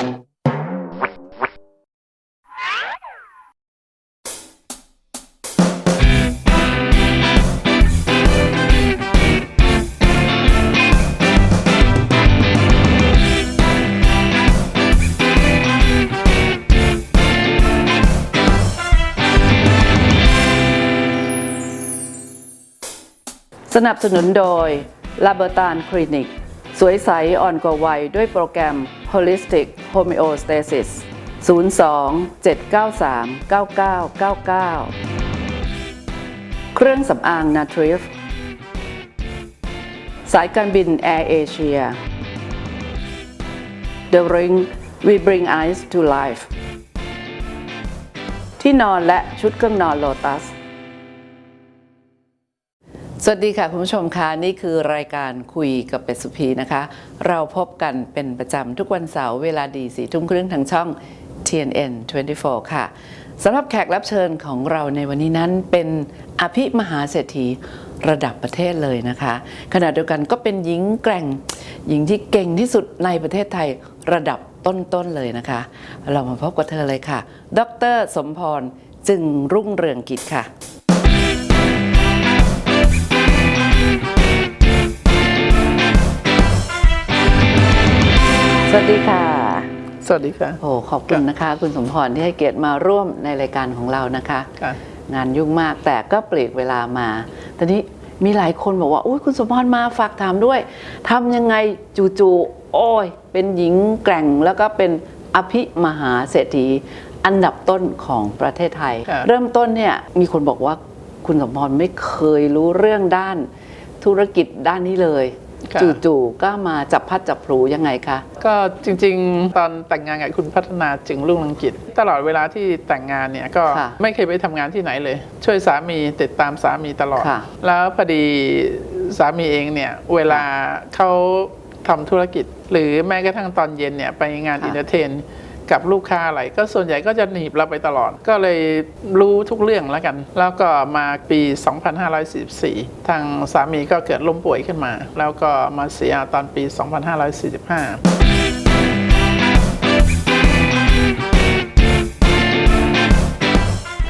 สนับสนุนโดยลาเบอร์ตานคลินิก สวยใสอ่อนกว่าวัยด้วยโปรแกรม Holistic Homeostasis 02 793 9999 เครื่องสำอางนาทริฟสายการบินแอร์เอเชีย The Ring We Bring Eyes to Life ที่นอนและชุดเครื่องนอนโลตัส สวัสดีค่ะคุณผู้ชมคะนี่คือรายการคุยกับเป็ดสุพีนะคะ เราพบกันเป็นประจำทุกวันเสาร์เวลาดีสี่ทุ่มครึ่งทางช่อง TNN 24 ค่ะสำหรับแขกรับเชิญของเราในวันนี้นั้นเป็นอภิมหาเศรษฐีระดับประเทศเลยนะคะ ขณะเดียวกันก็เป็นหญิงแกร่ง หญิงที่เก่งที่สุดในประเทศไทยระดับต้นๆเลยนะคะ เรามาพบกับเธอเลยค่ะ ดร สมพรจึงรุ่งเรืองกิจค่ะ สวัสดีค่ะ สวัสดีค่ะ โอ้ขอบคุณนะคะ คุณสมพรที่ให้เกียรติมาร่วมในรายการของเรานะคะค่ะงานยุ่งมากแต่ก็ปลีกเวลามาตอนนี้มีหลายคนบอกว่าอุ้ยคุณสมพรมาฝากถามด้วยทำยังไงจู่ๆโอ้ย เป็นหญิงแกร่งแล้วก็เป็นอภิมหาเศรษฐีอันดับต้นของประเทศไทยครับเริ่มต้นเนี่ยมีคนบอกว่าคุณสมพรไม่เคยรู้เรื่องด้านธุรกิจด้านนี้เลยครับ จู่ๆก็มาจับพัดจับผลูยังไงคะ ก็จริงๆ ตอนแต่งงานกับคุณพัฒนาจึงรุ่งเรืองกิจ ตลอดเวลาที่แต่งงานเนี่ยก็ค่ะไม่เคยไปทำงานที่ไหนเลย ช่วยสามีติดตามสามีตลอดค่ะแล้วพอดีสามีเองเนี่ยเวลาเขาทำธุรกิจ หรือแม้กระทั่งตอนเย็นเนี่ยไปงานค่ะอินเตอร์เทน กับลูกค้าอะไร ก็ส่วนใหญ่ก็จะหนีบเราไปตลอด ก็เลยรู้ทุกเรื่องแล้วกัน แล้วก็มาปี 2544 ทางสามีก็เกิดล้มป่วยขึ้นมา แล้วก็มาเสียตอนปี 2545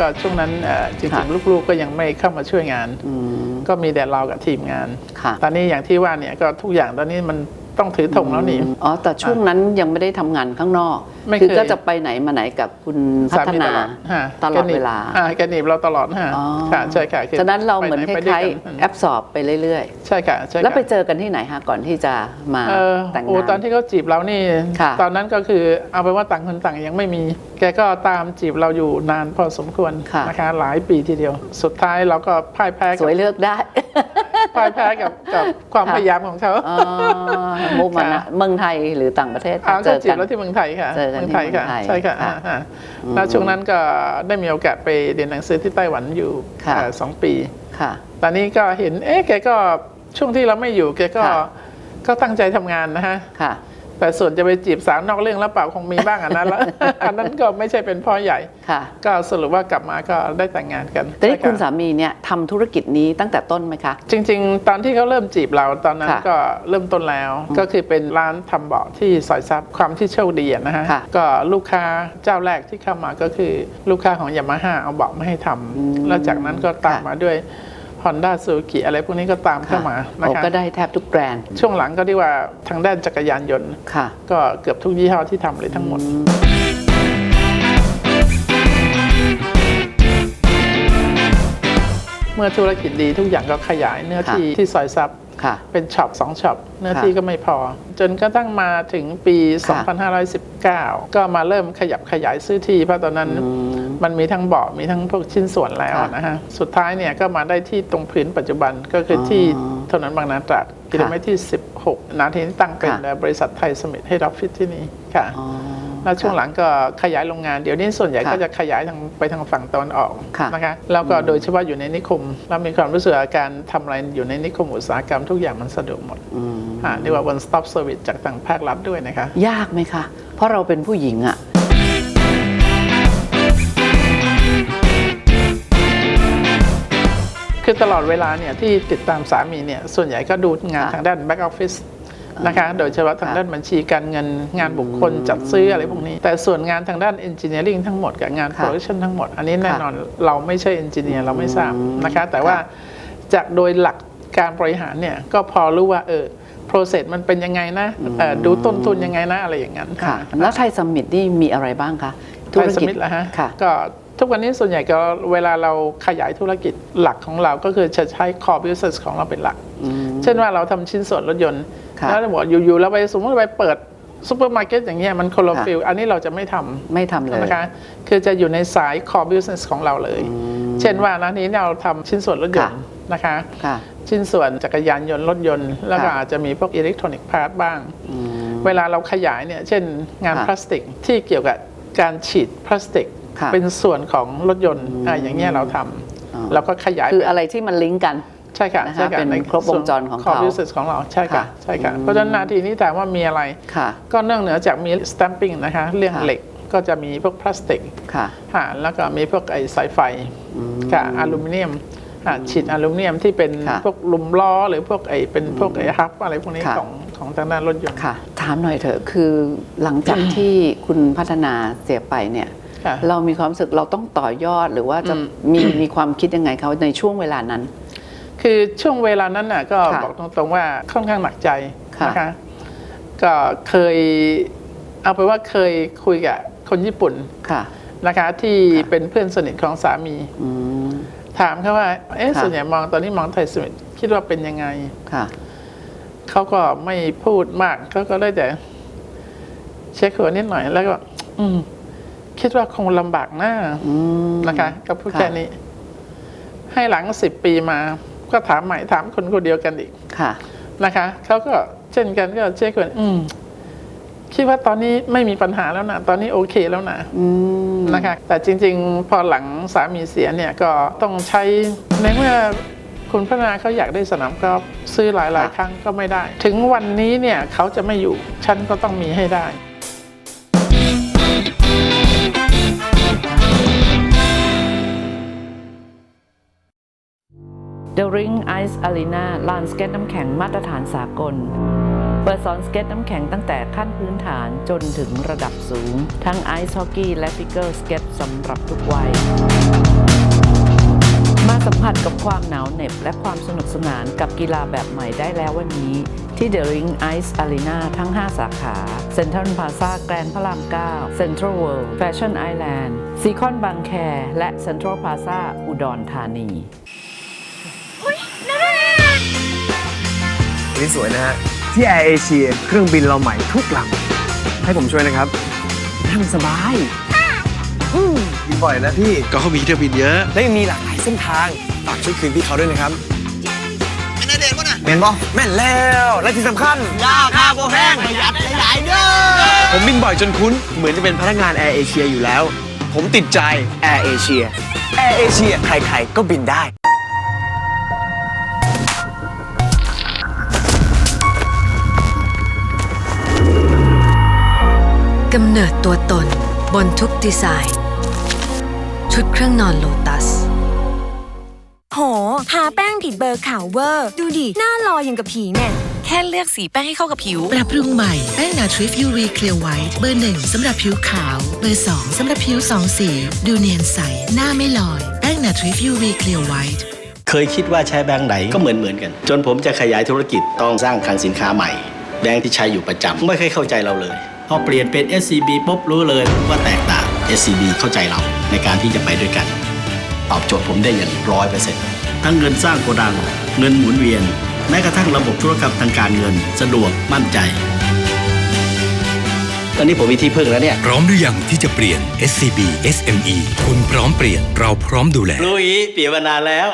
ก็ช่วงนั้นเอ่อจค่ะริงๆ ลูกๆก็ยังไม่เข้ามาช่วยงานอืมก็มีแต่เรากับทีมงานค่ะตอนนี้อย่างที่ว่าเนี่ยก็ทุกอย่างตอนนี้มัน ต้องถือธงแล้วนี่ อ๋อแต่ช่วงนั้นยังไม่ได้ทำงานข้างนอก ไม่คือเคยก็จะไปไหนมาไหนกับคุณพัสาฒมีนาฮะตลอดเวลาแกหนีบอ่าแกหนีบเราตลอดฮะอ๋อค่ะใช่ค่ะคือฉะนั้นเราเหมือนคไปไไปด้วล้ายกันๆแอบสอบไปเรื่อย ใช่ค่ะใช่ๆ ค่ะแล้วไปเจอกันที่ไหนฮะก่อนที่จะมาเออแต่งโอ้งานตอนที่เขาจีบเรานี่ ค่ะ ตอนนั้นก็คือเอาไปนว่าต่างคนต่างยังไม่มี แกก็ตามจีบเราอยู่นานพอสมควรค่ะ นะคะ หลายปีทีเดียว สุดท้ายเราก็พ่ายแพ้สกับวยเลือกได้ พ่ายแพ้กับกับความค่ะพยายามของเขาอ๋อมุกมานะค่ะเมืองไทยหรือต่างประเทศอ้าวเจก็อจีบกันเราที่เมืองไทยค่ะเจอกันเมืองที่ไทยค่ะเมืองไทยใช่ค่ะค่ะอ่าฮะอืมแล้วช่วงนั้นก็ได้มีโอกาสไปเรียนหนังสือที่ไต้หวันอยู่ค่ะเอ่อสองปีค่ะตอนนี้ก็เห็นเอ๊ะแกก็ช่วงที่เราไม่อยู่แกก็ค่ะก็ตั้งใจทำงานนะฮะค่ะ แต่ส่วนจะไปจีบสาวนอกเรื่องแล้วเปล่าคงมีบ้างอันนั้นละอันนั้นก็ไม่ใช่เป็นพ่อใหญ่ ค่ะก็สรุปว่ากลับมาก็ได้แต่งงานกันแต่นี่ใช่คุณรับสามีเนี่ยทำธุรกิจนี้ตั้งแต่ต้นไหมคะ จริง ๆ ตอนที่เขาเริ่มจีบเราตอนนั้นค่ะก็เริ่มต้นแล้ว ก็คือเป็นร้านทำเบาะที่ซอยซับความที่โชคดีอะนะฮะ ค่ะ ก็ลูกค้าเจ้าแรกที่เข้ามาก็คือลูกค้าของยามาฮ่าเอาเบาะมาให้ทำแล้วจากนั้นก็ตามค่ะมาด้วย Honda s u z u k i อะไรพวกนี้ก็ตามเข้ามานะโอ้คะก็ได้แทบทุกแบรนด์ ช่วงหลังก็ที่ว่าทางด้านจักรยานยนต์ค่ะก็เกือบทุกยี่ห้อที่ทำเลยทั้งหมดเมื่อธุรกิจดีทุกอย่างก็ขยายเนื้อที่ค่ะที่ซอยซับค่ะ เป็นช็อปสองช็อปเนื้อค่ะที่ก็ไม่พอ จนกระทั่งมาถึงปีค่ะ2519 ก็มาเริ่มขยับขยายซื้อที่เพราะตอนนั้นอืมมันมีทั้งเบาะมีทั้งพวกชิ้นส่วนแล้วค่ะนะฮะ สุดท้ายเนี่ยก็มาได้ที่ตรงพื้นปัจจุบันก็คือออที่ถนนบางนาตราดกิโลเมตรที่ 16 นาทีนี้ตั้งเป็นค่ะบริษัทไทยสมิธให้รับฟิตที่นี่ค่ะอ๋อ แล้วช่วงหลังก็ขยายโรงงาน เดี๋ยวนี้ส่วนใหญ่ค่ะก็จะขยายทางไปทางฝั่งตะวันออกค่ะนะคะแล้วก็โดยเฉพาะอยู่ในนิคมเรามีความรู้สึกว่าการทำอะไรอยู่ในนิคมอุตสาหกรรมทุกอย่างมันสะดวกหมดอืมอ่าเรียกว่า one stop service จากทางภาครัฐด้วยนะคะ ยากไหมคะ เพราะเราเป็นผู้หญิงอะคือตลอดเวลาเนี่ยที่ติดตามสามีเนี่ยส่วนใหญ่ก็ดูงานค่ะทางด้าน back office นะคะ โดยเฉพาะทางค่ะด้านบัญชีการเงินงานบุคคลจัดซื้ออะไรพวกนี้ แต่ส่วนงานทางด้าน engineering ทั้งหมดกับงานค่ะ production ทั้งหมด อันนี้แน่ค่ะนอนเราไม่ใช่ engineer เราไม่ทราบอืมนะคะ แต่ว่าค่ะจากโดยหลักการบริหารเนี่ยก็พอรู้ว่าเออ process มันเป็นยังไงนะเอ่อดูต้นทุนยังไงนะอะไรอย่างนั้นค่ะ แล้วไทยสมิตนี่มีอะไรบ้างคะไทยสมิธเหรอฮะค่ะก็ทุกวันนี้ส่วนใหญ่ก็เวลาเราขยายธุรกิจหลักของเราก็คือจะใช้ core business ของเราเป็นหลัก เช่นว่าเราทำชิ้นส่วนรถยนต์ค่ะ แล้วเราบอกอยู่ๆเราไปสมมติไปเปิดซูเปอร์มาร์เก็ตอย่างเงี้ยมันคนละค่ะฟิลอันนี้เราจะไม่ทำไม่ทำเลยนะคะคือจะอยู่ในสาย core business ของเราเลย เช่นว่านะนี้เราทำชิ้นส่วนรถยนต์นะคะค่ะชิ้นส่วนจักรยานยนต์รถยนต์ แล้วก็ค่ะอาจจะมีพวกอิเล็กทรอนิกส์พาร์ทบ้าง เวลาเราขยายเนี่ยเช่นงานค่ะพลาสติกที่เกี่ยวกับการฉีดพลาสติกค่ะเป็นส่วนของรถยนต์อ่าอย่างเงี้ยเราทอ๋อำเราก็ขยายคือไปอะไรที่มันลิงก์กันใช่ค่ะนะคะใช่ค่ะเป็นในครบวงจรของส่วนเขา core business ของเราใช่ค่ะค่ะใช่ค่ะอืมเพราะฉะนั้นนาทีนี้ถามว่ามีอะไรค่ะก็เนื่องเหนือจากมี stamping นะคะเรื่องค่ะเหล็กก็จะมีพวกพลาสติกค่ะค่ะแล้วก็มีพวกไอ้สายไฟค่ะอลูมิเนียมอ่าฉีดอลูมิเนียมที่เป็นค่ะพวกลุมล้อหรือพวกไอ้เป็นพวกไอ้ฮับอะไรพวกนี้ค่ะของของทางด้านรถยนต์ค่ะ ถามหน่อยเถอะคือหลังจากที่คุณพัฒนาเสียไปเนี่ยค่ะเรามีความรู้สึกเราต้องต่อยอดหรือว่าจะอืมมีมีความคิดยังไงเขาในช่วงเวลานั้น คือช่วงเวลานั้นน่ะก็ค่ะบอกตรงๆว่าค่อนข้างหนักใจค่ะ นะคะก็เคยเอาไปนว่าเคยคุยกับคนญี่ปุ่นค่ะ นะคะที่เป็นเพื่อนสนิทของสามี อืม ถามเขาว่าเอ๊ะค่ะ ส่วนใหญ่มองตอนนี้มองไทยสมิธคิดว่าเป็นยังไง ค่ะ เขาก็ไม่พูดมากเขาก็ได้แต่เช็คหัวนิดหน่อย แล้วก็ อืม คิดว่าคงลำบากหน้าอืม นะคะ ก็พูดค่ะ แค่นี้ ให้หลังสิบปีมา ก็ถามใหม่ถามคนคนเดียวกันอีกค่ะนะคะเขาก็เช่นกันก็เช็คกันอืมคิดว่าตอนนี้ไม่มีปัญหาแล้วนะตอนนี้โอเคแล้วนะอืมนะคะ แต่จริง ๆ พอหลังสามีเสียเนี่ยก็ต้องใช้ในเมื่อคุณพัฒนาเขาอยากได้สนามกอล์ฟซื้อหลายๆ ครั้งก็ไม่ได้ ถึงวันนี้เนี่ยเขาจะไม่อยู่ ฉันก็ต้องมีให้ได้ The Ring Ice Arena ลานสเก็ตน้ำแข็งมาตรฐานสากล เปิดสอนสเก็ตน้ำแข็งตั้งแต่ขั้นพื้นฐานจนถึงระดับสูง ทั้งไอซ์ฮอกกี้และฟิกเกอร์สเก็ตสำหรับทุกวัย มาสัมผัสกับความหนาวเหน็บและความสนุกสนานกับกีฬาแบบใหม่ได้แล้ววันนี้ ที่ The Ring Ice Arena ทั้ง 5 สาขา Central Plaza แกรนพระราม 9 Central World Fashion Island ซีคอนบางแคและ Central Plaza อุดรธานี นี่สวยนะฮะ ที่แอร์เอเชียเครื่องบินเราใหม่ทุกลำให้ผมช่วยนะครับนั่งสบายอืมบินบ่อยนะพี่ ก็เขามีเที่ยวบินเยอะ และยังมีหลากหลายเส้นทาง ฝากช่วยคืนพี่เขาด้วยนะครับไม่น่าเด่นวะนะแม่นบอแม่นแล้ว และที่สำคัญยาค่าโบแพงประหยัดหลายๆเด้อผมบินบ่อยจนคุ้น เหมือนจะเป็นพนักงานแอร์เอเชียอยู่แล้ว ผมติดใจแอร์เอเชียแอร์เอเชียใครๆก็บินได้ กำเนิดตัวตนบนทุกดีไซน์ ชุดเครื่องนอนโลตัส โห ทาแป้งผิดเบอร์ขาวเวอร์ ดูดิ หน้าลอยอย่างกับผีเนี่ยแค่เลือกสีแป้งให้เข้ากับผิว ปรับปรุงใหม่ แป้งนาทริฟยูวีเคลียร์ไวท์เบอร์หนึ่งสำหรับผิวขาว เบอร์สองสำหรับผิวสองสี ดูเนียนใส หน้าไม่ลอย แป้งนาทริฟยูวีเคลียร์ไวท์เคยคิดว่าใช้แบงค์ไหนก็เหมือนเหมือนกัน จนผมจะขยายธุรกิจต้องสร้างคลังสินค้าใหม่ แบงค์ที่ใช้อยู่ประจำไม่เคยเข้าใจเราเลย พอเปลี่ยนเป็น SCB ปุ๊บรู้เลยว่าแตกต่าง SCB เข้าใจเราในการที่จะไปด้วยกัน ตอบโจทย์ผมได้อย่างร้อยเปอร์เซ็นต์ทั้งเงินสร้างโกดัง เงินหมุนเวียน แม้กระทั่งระบบธุรกรรมทางการเงิน สะดวกมั่นใจ ตอนนี้ผมมีที่พึ่งแล้วเนี่ย พร้อมหรือยังที่จะเปลี่ยน SCB SME คุณพร้อมเปลี่ยนเราพร้อมดูแล รู้อย่างนี้เปลี่ยนมานานแล้ว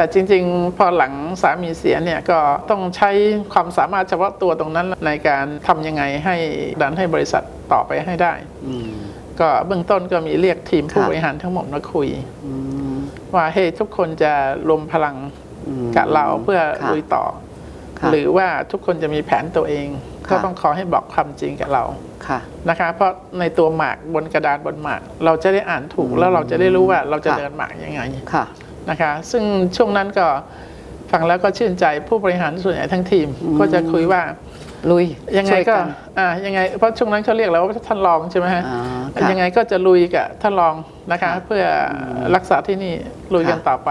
แต่จริง ๆ พอหลังสามีเสียเนี่ยก็ต้องใช้ความสามารถเฉพาะตัวตรงนั้นในการทำยังไงให้ดันให้บริษัทต่อไปให้ได้ก็เบื้องต้นก็มีเรียกทีมผู้ค่ะบริหารทั้งหมดมาคุยว่าเฮ้ยทุกคนจะรวมพลังกับเราเพื่อค่ะลุยต่อค่ะหรือว่าทุกคนจะมีแผนตัวเองก็ต้องขอให้บอกความจริงกับเราค่ะนะคะ เพราะในตัวหมากบนกระดานบนหมาก เราจะได้อ่านถูกแล้วเราจะได้รู้ว่าเราจะค่ะเดินหมากยังไงค่ะ นะคะ ซึ่งช่วงนั้นก็ฟังแล้วก็ชื่นใจผู้บริหารส่วนใหญ่ทั้งทีม ก็จะคุยว่าลุยยังไงช่วก็นอ่ายังไงเพราะช่วงนั้นเขาเรียกแล้วว่าท่านรองใช่ไหมฮะอ่าค่ะยังไงก็จะลุยกับท่านรองนะคะค่ะเพื่อรักษาที่นี่ลุยกันค่ะต่อไป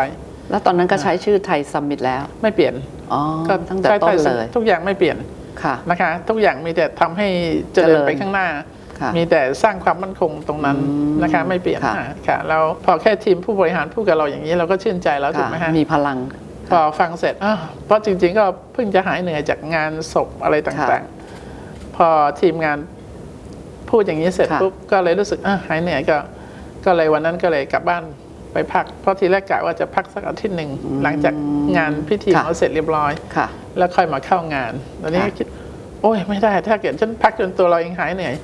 แล้วตอนนั้นก็ใช้ชื่อไทยซัมมิตแล้ว ไม่เปลี่ยนอ๋อก็ตั้งแต่ใช้ต้นไทเลย ทุกอย่างไม่เปลี่ยนค่ะนะคะ ทุกอย่างมีแต่ทำให้เจเจริริญญไปข้างหน้าค่ะ มีแต่สร้างความมั่นคงตรงนั้นอืมนะคะไม่เปลี่ยนค่ะอ่าค่ะแล้วพอแค่ทีมผู้บริหารพูดกับเราอย่างนี้เราก็ชื่นใจแล้วถูกไหมฮะมีพลังพอฟังเสร็จอ้าวเพราะจริง ๆ ก็เพิ่งจะหายเหนื่อยจากงานศพอะไรต่างๆ พอทีมงานพูดอย่างนี้เสร็จค่ะปุ๊บก็เลยรู้สึกอะหายเหนื่อยก็ ก็เลยวันนั้นก็เลยกลับบ้านไปพัก เพราะทีแรกกะว่าจะพักสักอาทิตย์หนึ่งหลังจากงานพิธีค่ะเขาเสร็จเรียบร้อยค่ะแล้วค่อยมาเข้างานตอนนี้ค่ะก็คิด โอ้ยไม่ได้ ถ้าเกิดฉันพักจนตัวเราเองหายเหนื่อยค่ะ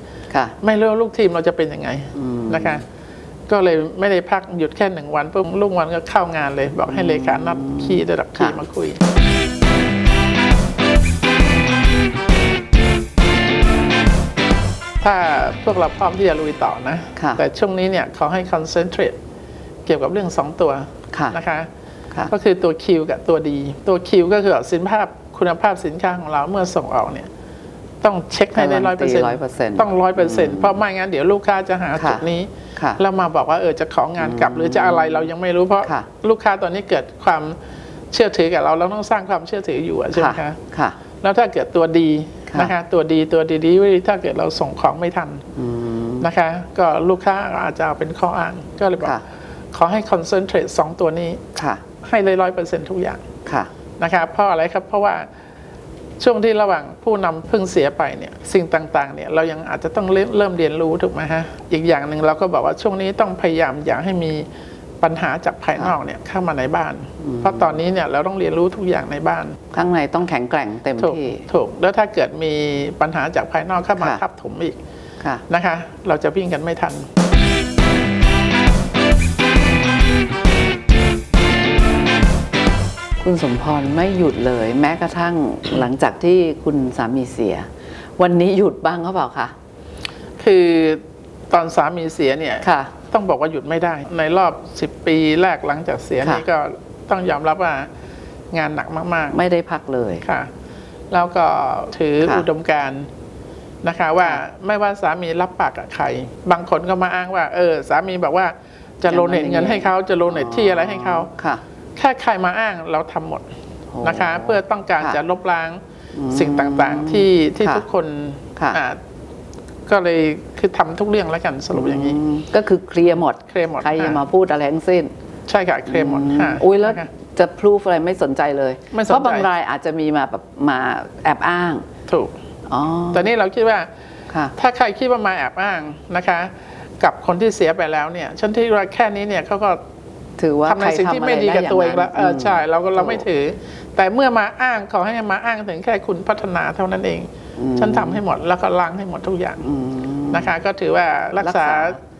ไม่รู้ว่าลูกทีมเราจะเป็นยังไงอืมนะคะ ก็เลยไม่ได้พักหยุดแค่หนึ่งวันปุ๊บลุงวันก็เข้างานเลย บอกให้เลขานัดคีย์ระดับคีย์ค่ะมาคุยถ้าพวกเราพร้อมที่จะลุยต่อนะค่ะแต่ช่วงนี้เนี่ยเขาให้ concentrate เกี่ยวกับเรื่องสองตัวค่ะนะคะค่ะก็คือตัว Q กับตัวดีตัว Q ก็คือสินภาพคุณภาพสินค้าของเราเมื่อส่งออกเนี่ย ต้องเช็คให้ได้ร้อยเปอร์เซ็นต์100%ต้องร้อยเปอร์เซ็นต์เพราะไม่งั้นเดี๋ยวลูกค้าจะหาค่ะจุดนี้ค่ะแล้วมาบอกว่าเออจะของานกลับหรือจะอะไรเรายังไม่รู้เพราะค่ะลูกค้าตอนนี้เกิดความเชื่อถือกับเราเราต้องสร้างความเชื่อถืออยู่อะใช่ไหมค่ะคะค่ะ แล้วถ้าเกิดตัวดีค่ะนะคะตัวดีตัวดีๆถ้าเกิดเราส่งของไม่ทันอืมนะคะ ก็ลูกค้าอาจจะเอาเป็นข้ออ้างก็เลยบอกค่ะขอให้คอนเซนเทรตสองตัวนี้ค่ะให้เลยร้อยเปอร์เซ็นต์ทุกอย่างค่ะนะคะเพราะอะไรครับเพราะว่า ช่วงที่ระหว่างผู้นำเพิ่งเสียไปเนี่ยสิ่งต่างๆเนี่ยเรายังอาจจะต้องเริ่มเริ่มเรียนรู้ถูกไหมฮะอีกอย่างหนึ่งเราก็บอกว่าช่วงนี้ต้องพยายามอย่าให้มีปัญหาจากภายนอกเนี่ยเข้ามาในบ้าน เพราะตอนนี้เนี่ยเราต้องเรียนรู้ทุกอย่างในบ้าน ข้างในต้องแข็งแกร่งเต็มถูกที่ถูกแล้วถ้าเกิดมีปัญหาจากภายนอกเข้ามาค่ะทับถมอีกค่ะนะคะ เราจะวิ่งกันไม่ทัน คุณสมพรไม่หยุดเลย แม้กระทั่งหลังจากที่คุณสามีเสีย วันนี้หยุดบ้างเขาเปล่าคะคือตอนสามีเสียเนี่ยค่ะ ต้องบอกว่าหยุดไม่ได้ ในรอบ 10 ปีแรกหลังจากเสียค่ะนี่ก็ต้องยอมรับว่างานหนักมากไม่ได้พักเลยๆค่ะ แล้วก็ถือค่ะอุดมการณ์นะคะว่าไม่ว่าสามีรับปากกับใคร บางคนก็มาอ้างว่า เออ สามีบอกว่าจะโลเนตเงินให้เขาจะโลเนตที่อะไรให้เขาค่ะ แค่ใครมาอ้างเราทำหมดโอ้นะคะ เพื่อต้องการค่ะจะลบล้างอืมสิ่งต่างๆที่ที่ค่ะทุกคนค่ะอ่าก็เลยคือทำทุกเรื่องแล้วกันสรุปอย่างนี้มก็คือเคลียร์หมดเคลียร์หมดใครจะค่ะมาพูดอะไรทั้งสิ้น ใช่ค่ะเคลมหมดค่ะอุ้ยแล้วนะคะจะพลูฟอะไรไม่สนใจเลยไม่สนใจเพราะบางรายอาจจะมีมาแบบมาแอบอ้าง ถูกอ๋อแต่นี่เราคิดว่าค่ะถ้าใครคิดว่ามาแอบอ้างนะคะ กับคนที่เสียไปแล้วเนี่ยฉันที่ว่าแค่นี้เนี่ยเขาก็ ถือว่าทำในสิ่งที่ใครทำไม่ดีกับตัวเองแล้วเออใช่เราก็เราไม่ถูกถือ แต่เมื่อมาอ้างขอให้มาอ้างถึงแค่คุณพัฒนาเท่านั้นเองอืมฉันทำให้หมดแล้วก็ล้างให้หมดทุกอย่างอืมนะคะ ก็ถือว่ารักษา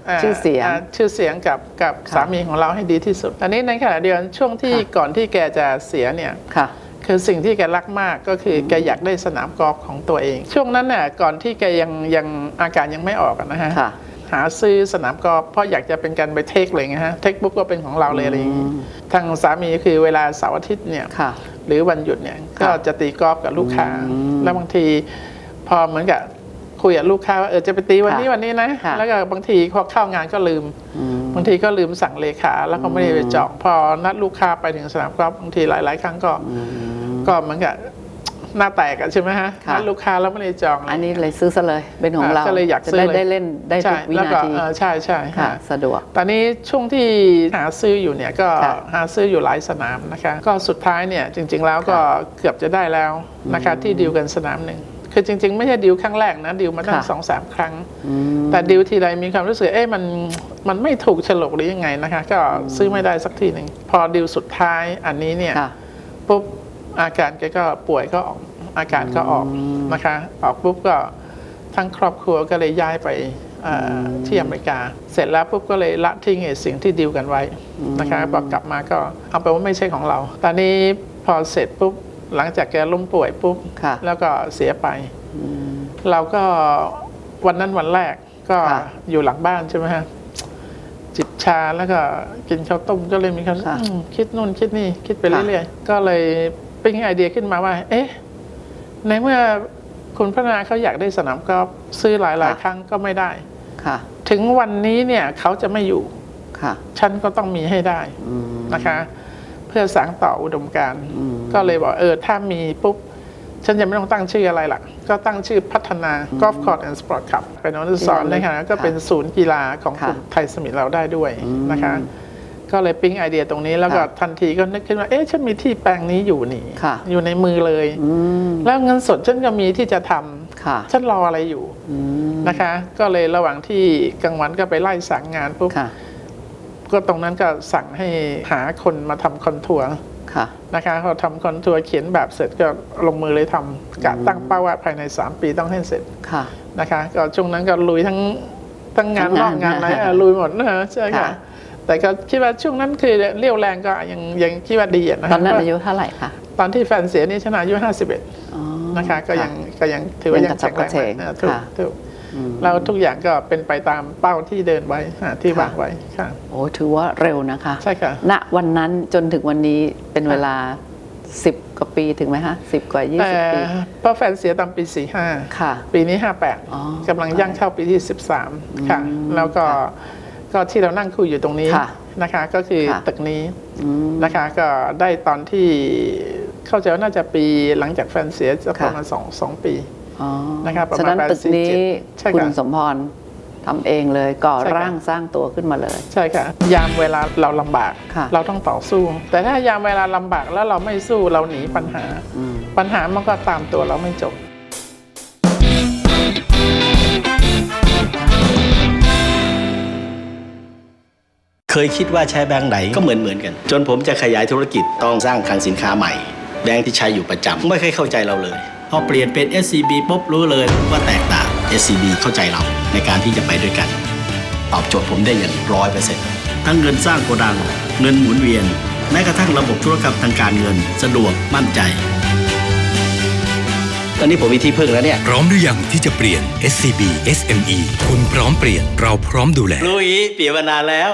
รักษาชื่อเสียงาชื่อเสียงกับกับค่ะสามีของเราให้ดีที่สุดอันนี้ในขณะเดียวกันช่วงที่ค่ะก่อนที่แกจะเสียเนี่ยค่ะคือสิ่งที่แกรักมากก็คือแกอยากได้สนามกอล์ฟของตัวเอง ช่วงนั้นน่ะก่อนที่แกยังยังอาการยังไม่ออกอะนะฮะค่ะ หาซื้อสนามกอล์ฟเพราะอยากจะเป็นการไปเทคเลยไงฮะเทคปุ๊บก็เป็นของเราเลยอะไรอย่างนี้อืมทางสามีคือเวลาเสาร์อาทิตย์เนี่ยค่ะหรือวันหยุดเนี่ยค่ะก็จะตีกอล์ฟกับลูกค้าอืมแล้วบางทีพอเหมือนกับคุยกับลูกค้าว่าเออจะไปตีวันนี้ค่ะวันนี้นะค่ะแล้วก็บางทีพอเข้างานก็ลืมอืม บางทีก็ลืมสั่งเลขาแล้วก็ไม่ได้ไปจองพอนัดลูกค้าไปถึงสนามกอล์ฟบางทีหลาย ๆ ครั้งก็อืมก็เหมือนกับ หน้าแตกอะใช่ไหมฮะค่ะนัดลูกค้าแล้วไม่ได้จองอันนี้เลยซื้อซะเลยเป็นของเราก็เลยอยากจะซื้อได้เลยได้เล่นได้ทุใช่กวิแล้วนาก็ทีเออใช่ใช่ค่ะฮะสะดวก ตอนนี้ช่วงที่หาซื้ออยู่เนี่ยก็ค่ะหาซื้ออยู่หลายสนามนะคะ ก็สุดท้ายเนี่ยจริง ๆ แล้วก็เกือบจะได้แล้วนะคะที่ดีลกันสนามหนึ่งคือจริง ๆ ไม่ใช่ดีลครั้งแรกนะดีลมาตั้งค่ะสองสามครั้งอืมแต่ดีลทีไรมีความรู้สึกเอ๊ะมันมันไม่ถูกฉลกหรือยังไงนะคะ ก็ซื้อไม่ได้สักทีหนึ่งพอดีลสุดท้ายอันนี้เนี่ยค่ะปุ๊บ อาการแกก็ป่วยก็ออกอาการก็ออกอืมนะคะ ออกปุ๊บก็ทั้งครอบครัวก็เลยย้ายไปเอ่ออที่อเมริกา เสร็จแล้วปุ๊บก็เลยละทิ้งไอ้สิ่งที่ดีลกันไว้นะคะพอกลับมาก็เอาไปว่าไม่ใช่ของเรา ตอนนี้พอเสร็จปุ๊บหลังจากแกล้มป่วยปุ๊บค่ะแล้วก็เสียไปเราก็วันนั้นวันแรกก็ค่ะอยู่หลังบ้านใช่ไหมฮะจิบชาแล้วก็กินข้าวต้มก็เลยมีความรู้สึกค่ะอืมคิดนู่นคิดนี่คิดไปค่ะเรื่อยๆก็เลย เป็นไอเดียขึ้นมาว่า เอ๊ะ ในเมื่อคุณพัฒนาเขาอยากได้สนามกอล์ฟซื้อหลาย ๆ ครั้งก็ไม่ได้ ค่ะ ถึงวันนี้เนี่ยเขาจะไม่อยู่ ค่ะ ฉันก็ต้องมีให้ได้อืมนะคะ เพื่อสานต่ออุดมการณ์อืมก็เลยบอกเออถ้ามีปุ๊บ ฉันจะไม่ต้องตั้งชื่ออะไรล่ะ ก็ตั้งชื่อพัฒนา Golf Court and Sport Club เป็นอนุสรณ์นะคะก็เป็นศูนย์กีฬาของกลุ่มค่ะไทยสมิธเราได้ด้วยอืมนะคะ ก็เลยปิ๊งไอเดียตรงนี้แล้วก็ค่ะทันทีก็นึกขึ้นว่าเอ๊ะฉันมีที่แปลงนี้อยู่นี่ค่ะอยู่ในมือเลยอืมแล้วเงินสดฉันก็มีที่จะทำค่ะฉันรออะไรอยู่อืมนะคะ ก็เลยระหว่างที่กลางวันก็ไปไล่สั่งงานปุ๊บค่ะก็ตรงนั้นก็สั่งให้หาคนมาทำคอนทัวร์ค่ะนะคะพอทำคอนทัวร์เขียนแบบเสร็จก็ลงมือเลยทำกะตั้งเป้าว่าภายใน 3 ปีต้องให้เสร็จค่ะนะคะ ก็ช่วงนั้นก็ลุยทั้งทั้งงานทั้งนงาอนกงานอะไรค่ะเออลุยหมดนะฮะใช่ค่ะค่ะ แต่ก็คิดว่าช่วงนั้นคือเรี่ยวแรงก็ยังยังคิดว่าดีอะนะตอนนั้นเพระอายุเท่าไหร่คะตอนที่แฟนเสียนี่ฉันอายุอ๋อ51นะคะก็ยังก็ยังถือว่ายังแข็งแรงยังกระฉับกระเฉงนะถูกค่ะถูกอืมแล้วทุกอย่างก็เป็นไปตามเป้าที่เดินไว้อ่าที่ค่ะวางไว้ค่ะโอ้ถือว่าเร็วนะคะ ใช่ค่ะณวันนั้นจนถึงวันนี้เป็นเวลาสิบกว่าปีถึงไหมคะสิบกว่ายี่แต่สิบปีเพราะแฟนเสียตอนปี45ค่ะปีนี้อ๋อ58กำลังย่างเข้าปีที่13ค่ะอืมแล้วก็ ก็ที่เรานั่งคุยอยู่ตรงนี้ค่ะนะคะ ก็คือค่ะ ตึกนี้อืม นะคะ ก็ได้ตอนที่เข้าใจว่าน่าจะปีหลังจากแฟนเสียจะประมาณค่ะสองสองปี อ๋อนะครับประมาณฉะนั้นตึกนี้ใช่ค่ะคุณสมพรทำเองเลยก่อใช่ค่ะ ร่างสร้างตัวขึ้นมาเลย ใช่ค่ะ ยามเวลาเราลำบาก ค่ะ เราต้องต่อสู้ แต่ถ้ายามเวลาลำบากแล้วเราไม่สู้เราหนีปัญหา อืมปัญหามันก็ตามตัวเราไม่จบ เคยคิดว่าใช้แบงค์ไหนก็เหมือนเหมือนกัน จนผมจะขยายธุรกิจต้องสร้างคลังสินค้าใหม่ แบงค์ที่ใช้อยู่ประจำไม่เคยเข้าใจเราเลยพอเปลี่ยนเป็น SCB ปุ๊บรู้เลยว่าแตกต่าง SCB เข้าใจเราในการที่จะไปด้วยกัน ตอบโจทย์ผมได้อย่างร้อยเปอร์เซ็นต์ทั้งเงินสร้างโกดัง เงินหมุนเวียน แม้กระทั่งระบบธุรกรรมทางการเงิน สะดวกมั่นใจ ตอนนี้ผมมีที่พึ่งแล้วเนี่ย พร้อมหรือยังที่จะเปลี่ยน SCB SME คุณพร้อมเปลี่ยนเราพร้อมดูแลลุยเปลี่ยนมานานแล้ว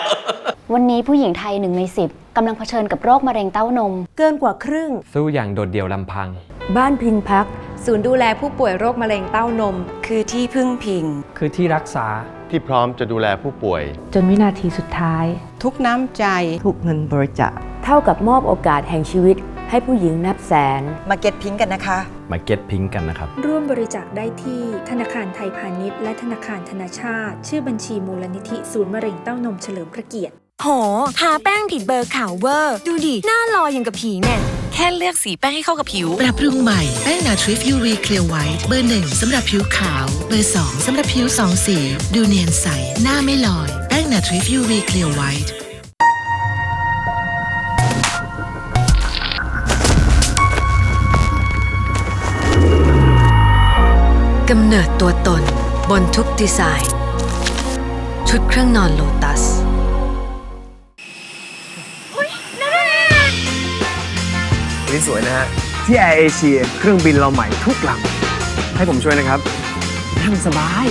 วันนี้ผู้หญิงไทยหนึ่งในสิบกำลังเผชิญกับโรคมะเร็งเต้านม เกินกว่าครึ่ง สู้อย่างโดดเดี่ยวลำพัง บ้านพิงพัก ศูนย์ดูแลผู้ป่วยโรคมะเร็งเต้านม คือที่พึ่งพิง คือที่รักษา ที่พร้อมจะดูแลผู้ป่วย จนวินาทีสุดท้าย ทุกน้ำใจ ทุกเงินบริจาคเท่ากับมอบโอกาสแห่งชีวิต ให้ผู้หญิงนับแสน มาเก็ตพิงกันนะคะ มาเก็ตพิงกันนะครับ ร่วมบริจาคได้ที่ธนาคารไทยพาณิชย์และธนาคารธนาชาติ ชื่อบัญชีมูลนิธิศูนย์มะเร็งเต้านมเฉลิมพระเกียรติ โห ทาแป้งผิดเบอร์ขาวเวอร์ ดูดิ หน้าลอยอย่างกับผีแน่ แค่เลือกสีแป้งให้เข้ากับผิว ปรับปรุงใหม่ แป้งนาทริฟ UV Clear White เบอร์หนึ่งสำหรับผิวขาว เบอร์สองสำหรับผิวสองสี ดูเนียนใส หน้าไม่ลอย แป้งนาทริฟ UV Clear White กำเนิดตัวตนบนทุกดีไซน์ ชุดเครื่องนอนโลตัส นี่สวยนะฮะ ที่แอร์เอเชียเครื่องบินเราใหม่ทุกลำให้ผมช่วยนะครับนั่งสบาย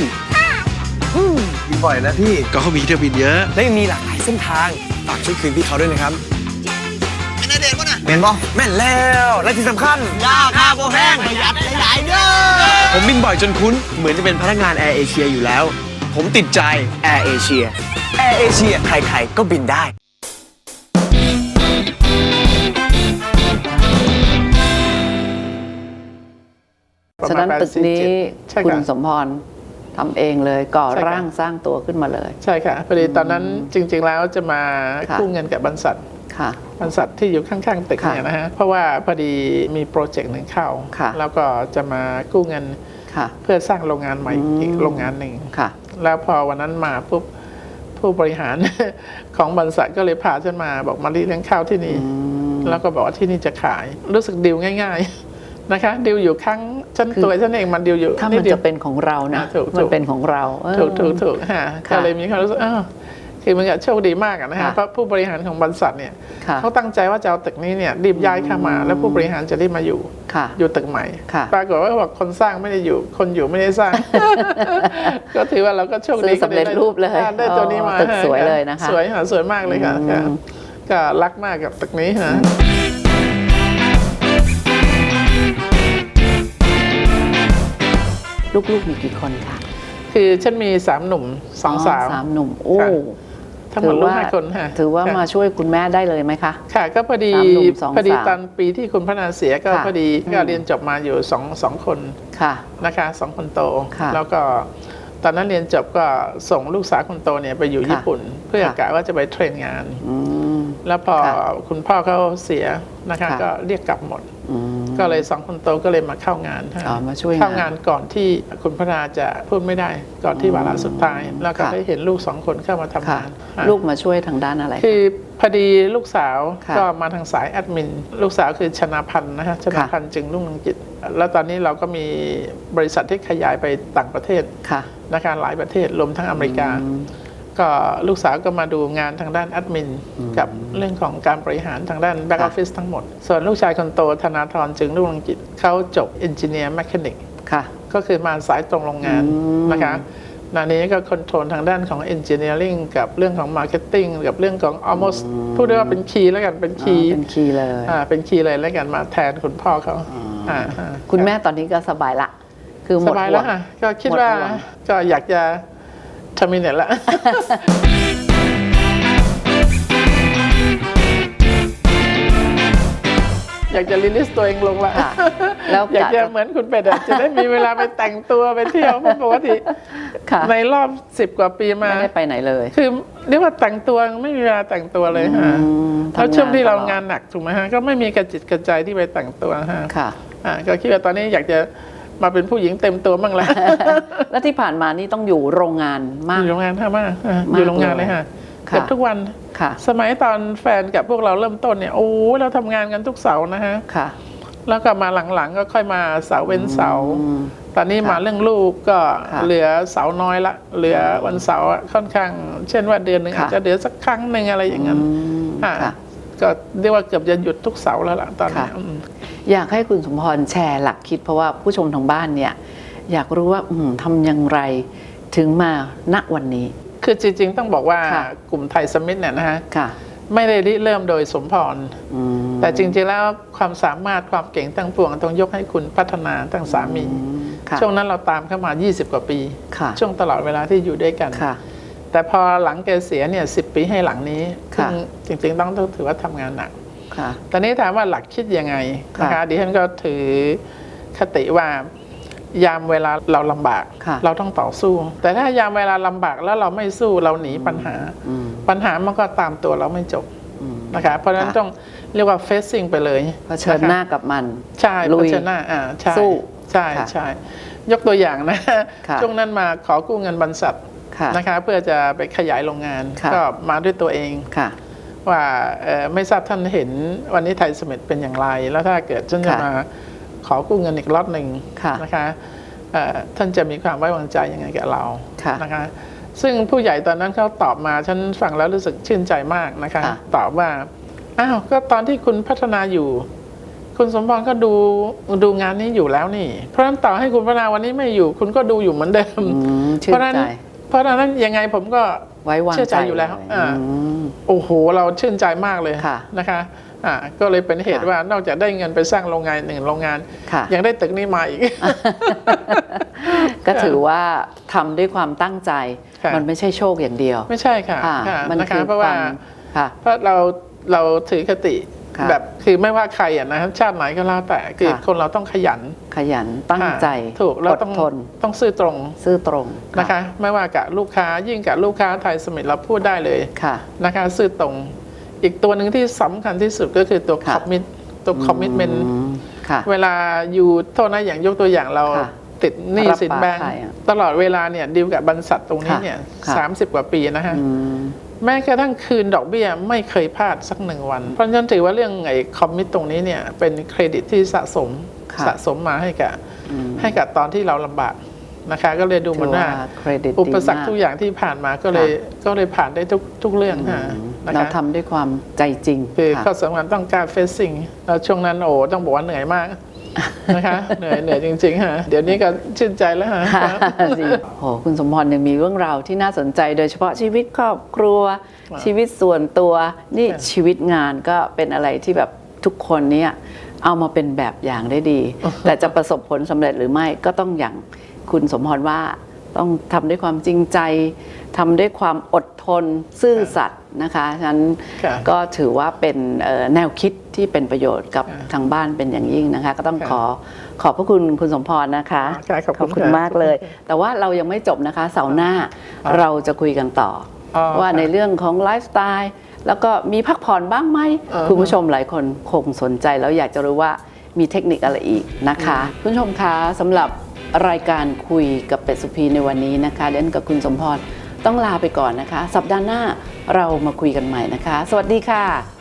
อืมบินบ่อยนะพี่ ก็เขามีเที่ยวบินเยอะ และยังมีหลากหลายเส้นทาง ฝากช่วยคืนพี่เขาด้วยนะครับเป็นนาเดชน์ป่ะน่ะแม่นบอแม่นแล้ว และที่สำคัญยาค่าโบแพงประหยัดหลายๆเด้อผมบินบ่อยจนคุ้น เหมือนจะเป็นพนักงานแอร์เอเชียอยู่แล้ว ผมติดใจแอร์เอเชียแอร์เอเชียใครๆก็บินได้ ฉะนั้นตึกนี้ใช่คุณค่ะสมพรทำเองเลยก่อใช่ค่ะร่างสร้างตัวขึ้นมาเลย ใช่ค่ะพอดีตอนนั้นจริง ๆ แล้วจะมาค่ะกู้เงินกับบรรษัทค่ะบรรษัทที่อยู่ข้างๆตึกค่ะเนี่ยนะฮะเพราะว่าพอดีมีโปรเจกต์หนึ่งเข้าค่ะแล้วก็จะมากู้เงินค่ะเพื่อสร้างโรงงานใหม่อืมอีกโรงงานหนึ่งค่ะแล้วพอวันนั้นมาปุ๊บผู้บริหารของบริษัทก็เลยพาฉันมาบอกมารีเลี้ยงข้าวที่นี่ แล้วก็บอกว่าที่นี่จะขาย รู้สึกดิวง่าย ๆนะคะดิวอยู่ครั้ง ฉันคือตัวฉันเองมันดิวอยู่ถ้านิมัดนเดียจะวเป็นของเรานะอ่าถูกมันถูกเป็นของเราเออถูกถูกถูกฮะค่ะก็เลยมีความรู้สึกอ้าวคือมันก็โชคดีมากอะนะฮะค่ะเพราะผู้บริหารของบริษัทเนี่ยค่ะเขาตั้งใจว่าจะเอาตึกนี้เนี่ยรีบย้ายเข้ามา แล้วผู้บริหารจะได้มาอยู่ค่ะอยู่ตึกใหม่ค่ะปรากฏว่าเขาบอกคนสร้างไม่ได้อยู่ คนอยู่ไม่ได้สร้าง ก็ถือว่าเราก็โชคซื้ดีอสำเร็จรูปเลยได้ได้ตัวนี้มาอ๋อตึกสวยเลยนะคะสวยค่ะสวยมากเลยค่ะอืมค่ะก็รักมากกับตึกนี้ฮะ ลูกๆมีกี่คนคะคือฉันมีสามหนุ่มสองสาวสามหนุ่มโอ้ค่ะทั้งหมดลูกห้าคนค่ะถือว่าค่ะมาช่วยคุณแม่ได้เลยไหมคะ ค่ะ ก็พอดีสามหนุ่มสองพอดีสาวตอนปีที่คุณพระนาเสียก็ค่ะพอดีก็อืมเรียนจบมาอยู่สองสองคนค่ะนะคะสองคนโตค่ะแล้วก็ตอนนั้นเรียนจบก็ส่งลูกสาวคนโตเนี่ยไปอยู่ค่ะญี่ปุ่น เพื่อค่ะกะว่าจะไปเทรนงานอืมแล้วพอค่ะคุณพ่อเขาเสียนะคะค่ะก็เรียกกลับหมดอืม ก็เลยสองคนโตก็เลยมาเข้างานอ๋อมาช่วยงานเข้างานก่อนที่คุณพระนาจะพูดไม่ได้ก่อนที่วาระสุดท้าย แล้วก็ค่ะได้เห็นลูกสองคนเข้ามาทำค่ะงานค่ะลูกมาช่วยทางด้านอะไรคะคือพอดีลูกสาวค่ะก็มาทางสายแอดมิน ลูกสาวคือชนาพันธ์นะฮะชนาพันธ์จึงรุ่งเรืองกิจแล้วตอนนี้เราก็มีบริษัทที่ขยายไปต่างประเทศค่ะนะคะหลายประเทศรวมทั้งอเมริกา ก็ลูกสาวก็มาดูงานทางด้านแอดมิน กับเรื่องของการบริหารทางด้านแบ็กออฟฟิศทั้งหมด ส่วนลูกชายคนโตธนาธรจึงรุ่งเรืองกิจเขาจบเอนจิเนียร์แมชานิกค่ะก็คือมาสายตรงโรงงานอืมนะคะนานี้ก็คอนโทรลทางด้านของ Engineering กับเรื่องของ Marketing กับเรื่องของ almost พูดได้ว่าเป็นคีย์แล้วกันเป็นคีย์เป็นคีย์เลยอ่าเป็นคีย์เลยแล้วกันมาแทนคุณพ่อเขาอ่าอ่าคุณแม่ตอนนี้ก็สบายละ คือหมสดบายห่แล้ววค่ะก็คิดหมดว่าห่วงก็อยากจะ ทำมินเน็ตละอยากจะรีลิสตัวเองลงละค่ะแล้วอยากกะจะจะเหมือนคุณเป็ดอะจะได้มีเวลาไปแต่งตัวไปเที่ยวเพราะปกติค่ะในรอบสิบกว่าปีมาไม่ได้ไปไหนเลย คือเรียกว่าแต่งตัวไม่มีเวลาแต่งตัวเลยฮะอืมแล้วทำงานช่วงที่เราตลอดงานหนักถูกไหมฮะก็ไม่มีกระจิตกระใจที่ไปแต่งตัวฮะค่ะอ่าก็คิดว่าตอนนี้อยากจะ มาเป็นผู้หญิงเต็มตัวบ้างแล้วแล้วที่ผ่านมานี่ต้องอยู่โรงงานมาก อยู่โรงงานท่ามากอะมากอยู่โรงงานเลยฮะค่ะเกือบทุกวันค่ะสมัยตอนแฟนกับพวกเราเริ่มต้นเนี่ยโอ้ยเราทำงานกันทุกเสาร์นะฮะค่ะแล้วก็มาหลังๆก็ค่อยมาเสาร์เว้นเสาร์ตอนนี้ค่ะมาเรื่องลูกก็ค่ะเหลือเสาร์น้อยละ เหลือวันเสาร์อะค่อนข้าง เช่นว่าเดือนหนึ่งค่ะอาจจะเหลือสักครั้งหนึ่งอะไรอย่างนั้นอืมอ่าค่ะ ก็เรียกว่าเกือบจะหยุดทุกเสาร์แล้วล่ะตอนนี้ค่ะอืมอยากให้คุณสมพรแชร์หลักคิดเพราะว่าผู้ชมทางบ้านเนี่ยอยากรู้ว่าอืมทำอย่างไรถึงมาณวันนี้ คือจริง ๆ ต้องบอกว่าค่ะกลุ่มไทยสมิธเนี่ยนะฮะค่ะไม่ได้ริเริ่มโดยสมพรอืมแต่จริง ๆ แล้วความสามารถความเก่งตั้งปวงต้องยกให้คุณพัฒนาตั้งสามีค่ะช่วงนั้นเราตามเข้ามา 20 กว่าปีค่ะช่วงตลอดเวลาที่อยู่ด้วยกันค่ะ แต่พอหลังแกเสียเนี่ยสิปีให้หลังนี้ค่ะซึ่งจริงๆต้องต้องถือว่าทำงานหนักค่ะตอนนี้ถามว่าหลักคิดยังไงค่ะนะคะดิฉันก็ถือคติว่ายามเวลาเราลำบากค่ะเราต้องต่อสู้ แต่ถ้ายามเวลาลำบากแล้วเราไม่สู้เราหนีปัญหาอืมปัญหามันก็ตามตัวเราไม่จบอืมนะคะเพราะฉะนั้นค่ะต้องเรียกว่า facing ไปเลยเผชิญหน้ากับมัน ใช่ลุเผยชิญหน้าอ่าใช่สู้ใช่ค่ะใช่ยกตัวอย่างนะค่ะช่วงนั้นมาขอกู้เงินบรรษัทค่ะ นะคะเพื่อจะไปขยายโรงงานค่ะก็มาด้วยตัวเองค่ะว่าเอ่อไม่ทราบท่านเห็นวันนี้ไทยสมิธเป็นอย่างไร แล้วถ้าเกิดฉันจะค่ะมาขอกู้เงินอีกล็อตหนึ่งค่ะนะคะเอ่อท่านจะมีความไว้วางใจยังไงกับเราค่ะนะคะ ซึ่งผู้ใหญ่ตอนนั้นเขาตอบมาฉันฟังแล้วรู้สึกชื่นใจมากนะคะค่ะตอบว่าอ้าวก็ตอนที่คุณพัฒนาอยู่ คุณสมพรก็ดูดูงานนี้อยู่แล้วนี่ เพราะฉะนั้นต่อให้คุณพัฒนาวันนี้ไม่อยู่ คุณก็ดูอยู่เหมือนเดิมอืมชื่เพนราะฉะนั้นใจ เพราะฉะนั้นยังไงผมก็ไว้วางเชื่อใจใจอยู่แล้วเลอ่าอืมโอ้โห เราชื่นใจมากเลยค่ะนะคะอ่าก็เลยเป็นเหตุค่ะว่านอกจากได้เงินไปสร้างโรงงานหนึ่งโรงงานค่ะยังได้ตึกนี้มาอีก ก็ถือว่าทำด้วยความตั้งใจค่ะมันไม่ใช่โชคอย่างเดียว ไม่ใช่ค่ะค่ะค่ะมันนะคืคะอเพราะว่าความค่ะเพราะเราเราถือคติ ค่ะแบบคือไม่ว่าใครอะนะชาติไหนก็แล้วแต่คือค่ะคนเราต้องขยันขยันตั้งใจค่ะถูกเราอดต้องทนต้องซื่อตรงซื่อตรงนะคะ ไม่ว่ากับลูกค้ายิ่งกับลูกค้าไทยสมิธเราพูดได้เลยค่ะนะคะ ซื่อตรง อีกตัวหนึ่งที่สำคัญที่สุดก็คือตัวคค่ะอมมิตตัวคอมมิ t เมนต์อืมค่ะเวลาอยู่โทษนะอย่างยกตัวอย่างเราค่ะติดหนี้สินรับปากแบงก์ใครอะตลอดเวลาเนี่ยดีลกับบรรษัทตรงนี้ค่ะเนี่ยค่ะสามสิบกว่าปีนะฮะอืม แม้กระทั่งคืนดอกเบี้ยไม่เคยพลาดสักหนึ่งวัน เพราะฉะนั้นถือว่าเรื่องไอ้คอมมิตตรงนี้เนี่ยเป็นเครดิตที่สะสมค่ะสะสมมาให้กับอืมให้กับตอนที่เราลำบากนะคะ ก็เลยดูเหมือนว่าถือว่าเครดิตดีอุปสรรคมากทุกอย่างที่ผ่านมาก็เลยก็เลยผ่านได้ทุกทุกเรื่องค่ะนะเราคะทำด้วยความใจจริงคือค่ะข้อสำคัญต้องการเฟซซิ่งแล้วช่วงนั้นโอ้ต้องบอกว่าเหนื่อยมาก นะคะเหนื่อยเหนื่อยจริงๆฮะเดี๋ยวนี้ก็ชื่นใจแล้วฮะสิโหคุณสมพรยังมีเรื่องราวที่น่าสนใจโดยเฉพาะชีวิตครอบครัวครับชีวิตส่วนตัวนี่ครับชีวิตงานก็เป็นอะไรที่แบบทุกคนเนี่ยเอามาเป็นแบบอย่างได้ดี แต่จะประสบผลสำเร็จหรือไม่ก็ต้องอย่างคุณสมพรว่าต้องทำด้วยความจริงใจทำด้วยความอดทนซื่อสัตย์นะคะฉะนั้นครับก็ถือว่าเป็นเอ่อแนวคิด ที่เป็นประโยชน์กับทางบ้านเป็นอย่างยิ่งนะคะ ก็ต้องขอขอบพระคุณคุณสมพรนะคะค่ะขอบคุณคุณค่ะมากเลย แต่ว่าเรายังไม่จบนะคะเสาร์หน้าเราจะคุยกันต่อออว่าค่ะในเรื่องของไลฟ์สไตล์แล้วก็มีพักผ่อนบ้างไหมอ่าฮะคุณผู้ชมหลายคนคงสนใจแล้วอยากจะรู้ว่ามีเทคนิคอะไรอีกนะคะ คุณผู้ชมคะสำหรับรายการคุยกับเป็ดสุพีในวันนี้นะคะเดนกับคุณสมพรต้องลาไปก่อนนะคะ สัปดาห์หน้าเรามาคุยกันใหม่นะคะ สวัสดีค่ะ